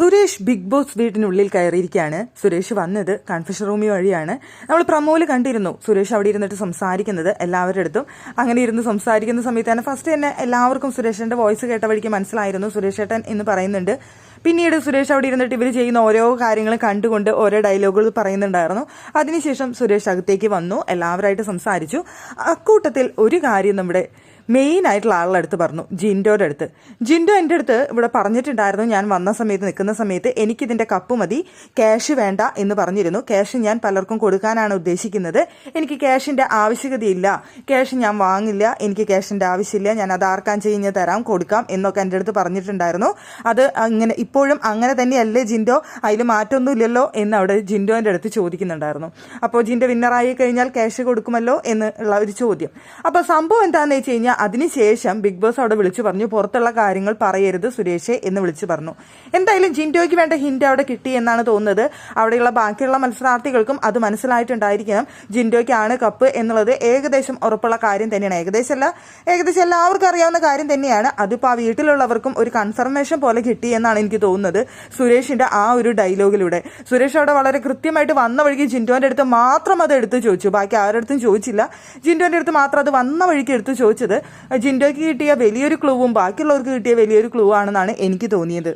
Suresh big boss വീടിനുള്ളിൽ കയറിയിരിക്കുകയാണ്. സുരേഷ് വന്നത് confusion റൂമി വഴിയാണ്. നമ്മൾ പ്രമോൽ കണ്ടിരുന്നു. സുരേഷ് അവിടെ ഇരുന്നിട്ട് സംസാരിക്കുന്നത് എല്ലാവരുടെ അടുത്തും. അങ്ങനെ ഇരുന്ന് സംസാരിക്കുന്ന സമയത്ത് തന്നെ ഫസ്റ്റ് തന്നെ എല്ലാവർക്കും സുരേഷിന്റെ വോയിസ് കേട്ട വഴിക്ക് മനസ്സിലായിരുന്നു സുരേഷ് ഏട്ടൻ എന്ന് പറയുന്നുണ്ട്. പിന്നീട് സുരേഷ് അവിടെ ഇരുന്നിട്ട് ഇവർ ചെയ്യുന്ന ഓരോ കാര്യങ്ങളും കണ്ടുകൊണ്ട് ഓരോ ഡയലോഗുകൾ പറയുന്നുണ്ടായിരുന്നു. അതിനുശേഷം സുരേഷ് അകത്തേക്ക് വന്നു. എല്ലാവരായിട്ട് സംസാരിച്ചു. അക്കൂട്ടത്തിൽ ഒരു കാര്യം നമ്മുടെ മെയിൻ ആയിട്ടുള്ള ആളുടെ അടുത്ത് പറഞ്ഞു ജിൻഡോയുടെ അടുത്ത്. ജിൻഡോ എന്റെ അടുത്ത് ഇവിടെ പറഞ്ഞിട്ടുണ്ടായിരുന്നു ഞാൻ വന്ന സമയത്ത് നിൽക്കുന്ന സമയത്ത് എനിക്കിതിന്റെ കപ്പ് മതി ക്യാഷ് വേണ്ട എന്ന് പറഞ്ഞിരുന്നു. ക്യാഷ് ഞാൻ പലർക്കും കൊടുക്കാനാണ് ഉദ്ദേശിക്കുന്നത്. എനിക്ക് ക്യാഷിന്റെ ആവശ്യകതയില്ല. ക്യാഷ് ഞാൻ വാങ്ങില്ല. എനിക്ക് ക്യാഷിന്റെ ആവശ്യമില്ല. ഞാൻ അത് ആർക്കാൻ ചെയ്യുന്ന തരാം കൊടുക്കാം എന്നൊക്കെ എന്റെ അടുത്ത് പറഞ്ഞിട്ടുണ്ടായിരുന്നു. അത് അങ്ങനെ ഇപ്പോഴും അങ്ങനെ തന്നെയല്ലേ ജിൻഡോ? അതിൽ മാറ്റമൊന്നുമില്ലല്ലോ എന്ന് അവിടെ ജിൻഡോന്റെ അടുത്ത് ചോദിക്കുന്നുണ്ടായിരുന്നു. അപ്പോൾ ജിൻഡോ വിന്നറായി കഴിഞ്ഞാൽ ക്യാഷ് കൊടുക്കുമല്ലോ എന്നുള്ള ഒരു ചോദ്യം. അപ്പോൾ സംഭവം എന്താണെന്ന് വെച്ച് കഴിഞ്ഞാൽ അതിനുശേഷം ബിഗ് ബോസ് അവിടെ വിളിച്ചു പറഞ്ഞു പുറത്തുള്ള കാര്യങ്ങൾ പറയരുത് സുരേഷ് എന്ന് വിളിച്ചു പറഞ്ഞു. എന്തായാലും ജിൻഡോയ്ക്ക് വേണ്ട ഹിന്റ് അവിടെ കിട്ടി എന്നാണ് തോന്നുന്നത്. അവിടെയുള്ള ബാക്കിയുള്ള മത്സരാർത്ഥികൾക്കും അത് മനസ്സിലായിട്ടുണ്ടായിരിക്കണം. ജിൻഡോയ്ക്കാണ് കപ്പ് എന്നുള്ളത് ഏകദേശം ഉറപ്പുള്ള കാര്യം തന്നെയാണ്. ഏകദേശം അല്ല ഏകദേശം എല്ലാവർക്കും അറിയാവുന്ന കാര്യം തന്നെയാണ്. അതിപ്പോൾ ആ വീട്ടിലുള്ളവർക്കും ഒരു കൺഫർമേഷൻ പോലെ കിട്ടി എന്നാണ് എനിക്ക് തോന്നുന്നത് സുരേഷിന്റെ ആ ഒരു ഡയലോഗിലൂടെ. സുരേഷ് അവിടെ വളരെ കൃത്യമായിട്ട് വന്ന വഴിക്ക് ജിൻഡോന്റെ അടുത്ത് മാത്രം അത് എടുത്ത് ചോദിച്ചു. ബാക്കി ആരുടെ അടുത്തും ചോദിച്ചില്ല. ജിൻഡോന്റെ അടുത്ത് മാത്രം അത് വന്ന വഴിക്ക് എടുത്ത് ചോദിച്ചത്. ജിൻഡോയ്ക്ക് കിട്ടിയ വലിയൊരു ക്ലൂവും ബാക്കിയുള്ളവർക്ക് കിട്ടിയ വലിയൊരു ക്ലൂ ആണെന്നാണ് എനിക്ക് തോന്നിയത്.